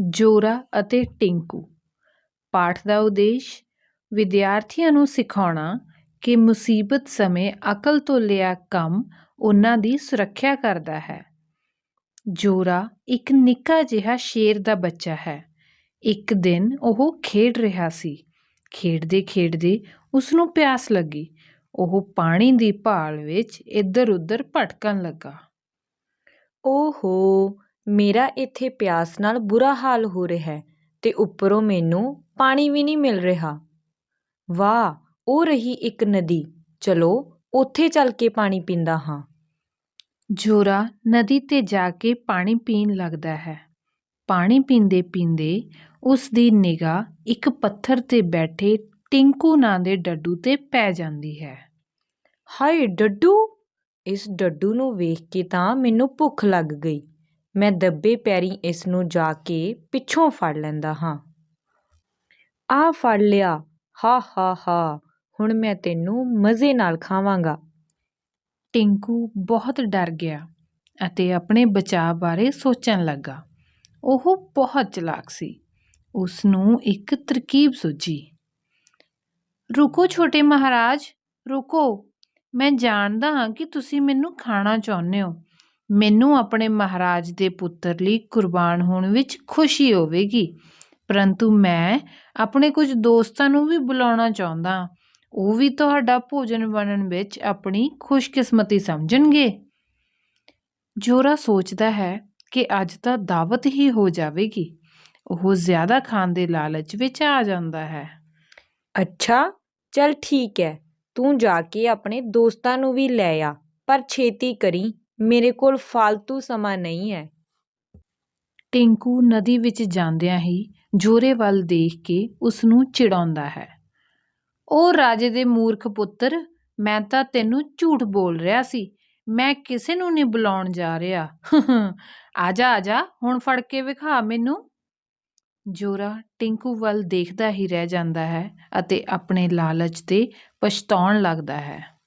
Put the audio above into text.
ਜੋਰਾ ਅਤੇ ਟਿੰਕੂ। ਪਾਠ ਦਾ ਉਦੇਸ਼, ਵਿਦਿਆਰਥੀਆਂ ਨੂੰ ਸਿਖਾਉਣਾ ਕਿ ਮੁਸੀਬਤ ਸਮੇਂ ਅਕਲ ਤੋਂ ਲਿਆ ਕੰਮ ਉਹਨਾਂ ਦੀ ਸੁਰੱਖਿਆ ਕਰਦਾ ਹੈ। ਜੋਰਾ ਇੱਕ ਨਿੱਕਾ ਜਿਹਾ ਸ਼ੇਰ ਦਾ ਬੱਚਾ ਹੈ। ਇੱਕ ਦਿਨ ਉਹ ਖੇਡ ਰਿਹਾ ਸੀ। ਖੇਡਦੇ ਖੇਡਦੇ ਉਸ ਨੂੰ ਪਿਆਸ ਲੱਗੀ। ਉਹ ਪਾਣੀ ਦੀ ਭਾਲ ਵਿੱਚ ਇੱਧਰ ਉੱਧਰ ਭਟਕਣ ਲੱਗਾ। ਓਹੋ ਮੇਰਾ ਇੱਥੇ ਪਿਆਸ ਨਾਲ ਬੁਰਾ ਹਾਲ ਹੋ ਰਿਹਾ ਹੈ ਤੇ ਉੱਪਰੋਂ ਮੈਨੂੰ ਪਾਣੀ ਵੀ ਨਹੀਂ ਮਿਲ ਰਿਹਾ। ਵਾਹ ਉਹ ਰਹੀ ਇੱਕ ਨਦੀ। ਚਲੋ ਉੱਥੇ ਚੱਲ ਕੇ ਪਾਣੀ ਪੀਂਦਾ ਹਾਂ। ਜੋਰਾ ਨਦੀ ਤੇ ਜਾ ਕੇ ਪਾਣੀ ਪੀਣ ਲੱਗਦਾ ਹੈ। ਪਾਣੀ ਪੀਂਦੇ ਪੀਂਦੇ ਉਸ ਦੀ ਨਿਗਾਹ ਇੱਕ ਪੱਥਰ ਤੇ ਬੈਠੇ ਟਿੰਕੂ ਨਾਂ ਦੇ ਡੱਡੂ ਤੇ ਪੈ ਜਾਂਦੀ ਹੈ। ਹਾਏ ਡੱਡੂ! ਇਸ ਡੱਡੂ ਨੂੰ ਵੇਖ ਕੇ ਤਾਂ ਮੈਨੂੰ ਭੁੱਖ ਲੱਗ ਗਈ। ਮੈਂ ਦੱਬੇ ਪੈਰੀਂ ਇਸ ਨੂੰ ਜਾ ਕੇ ਪਿੱਛੋਂ ਫੜ ਲੈਂਦਾ ਹਾਂ। ਆਹ ਫੜ ਲਿਆ। ਹਾ ਹਾ ਹਾ, ਹੁਣ ਮੈਂ ਤੈਨੂੰ ਮਜ਼ੇ ਨਾਲ ਖਾਵਾਂਗਾ। ਟਿੰਕੂ ਬਹੁਤ ਡਰ ਗਿਆ ਅਤੇ ਆਪਣੇ ਬਚਾਅ ਬਾਰੇ ਸੋਚਣ ਲੱਗਾ। ਉਹ ਬਹੁਤ ਚਲਾਕ ਸੀ। ਉਸ ਨੂੰ ਇੱਕ ਤਰਕੀਬ ਸੁੱਝੀ। ਰੁਕੋ ਛੋਟੇ ਮਹਾਰਾਜ, ਰੁਕੋ। ਮੈਂ ਜਾਣਦਾ ਹਾਂ ਕਿ ਤੁਸੀਂ ਮੈਨੂੰ ਖਾਣਾ ਚਾਹੁੰਦੇ ਹੋ। ਮੈਨੂੰ ਆਪਣੇ ਮਹਾਰਾਜ ਦੇ ਪੁੱਤਰ ਲਈ ਕੁਰਬਾਨ ਹੋਣ ਵਿੱਚ ਖੁਸ਼ੀ ਹੋਵੇਗੀ। ਪਰੰਤੂ ਮੈਂ ਆਪਣੇ ਕੁਝ ਦੋਸਤਾਂ ਨੂੰ ਵੀ ਬੁਲਾਉਣਾ ਚਾਹੁੰਦਾ ਹਾਂ। ਉਹ ਵੀ ਤੁਹਾਡਾ ਭੋਜਨ ਬਣਨ ਵਿੱਚ ਆਪਣੀ ਖੁਸ਼ਕਿਸਮਤੀ ਸਮਝਣਗੇ। ਜੋਰਾ ਸੋਚਦਾ ਹੈ ਕਿ ਅੱਜ ਤਾਂ ਦਾਵਤ ਹੀ ਹੋ ਜਾਵੇਗੀ। ਉਹ ਜ਼ਿਆਦਾ ਖਾਣ ਦੇ ਲਾਲਚ ਵਿੱਚ ਆ ਜਾਂਦਾ ਹੈ। ਅੱਛਾ, ਚੱਲ ਠੀਕ ਹੈ। ਤੂੰ ਜਾ ਕੇ ਆਪਣੇ ਦੋਸਤਾਂ ਨੂੰ ਵੀ ਲੈ ਆ, ਪਰ ਛੇਤੀ ਕਰੀ। ਮੇਰੇ ਕੋਲ ਫालतू ਸਮਾਂ ਨਹੀਂ ਹੈ। ਟਿੰਕੂ ਨਦੀ ਵਿੱਚ ਜਾਂਦਿਆਂ ਹੀ ਜੋਰੇ ਵੱਲ ਦੇਖ ਕੇ ਉਸ ਨੂੰ ਚਿੜਾਉਂਦਾ ਹੈ। ਉਹ ਰਾਜੇ ਦੇ ਮੂਰਖ ਪੁੱਤਰ, ਮੈਂ ਤਾਂ ਤੈਨੂੰ ਝੂਠ ਬੋਲ ਰਿਹਾ ਸੀ। ਮੈਂ ਕਿਸੇ ਨੂੰ ਨਹੀਂ ਬੁਲਾਉਣ ਜਾ ਰਿਹਾ। ਆਜਾ ਆਜਾ ਹੁਣ ਫੜ ਕੇ ਵਿਖਾ ਮੈਨੂੰ। ਜੋਰਾ ਟਿੰਕੂ ਵੱਲ ਦੇਖਦਾ ਹੀ ਰਹਿ ਜਾਂਦਾ ਹੈ ਅਤੇ ਆਪਣੇ ਲਾਲਚ ਤੇ ਪਛਤਾਉਣ ਲੱਗਦਾ ਹੈ।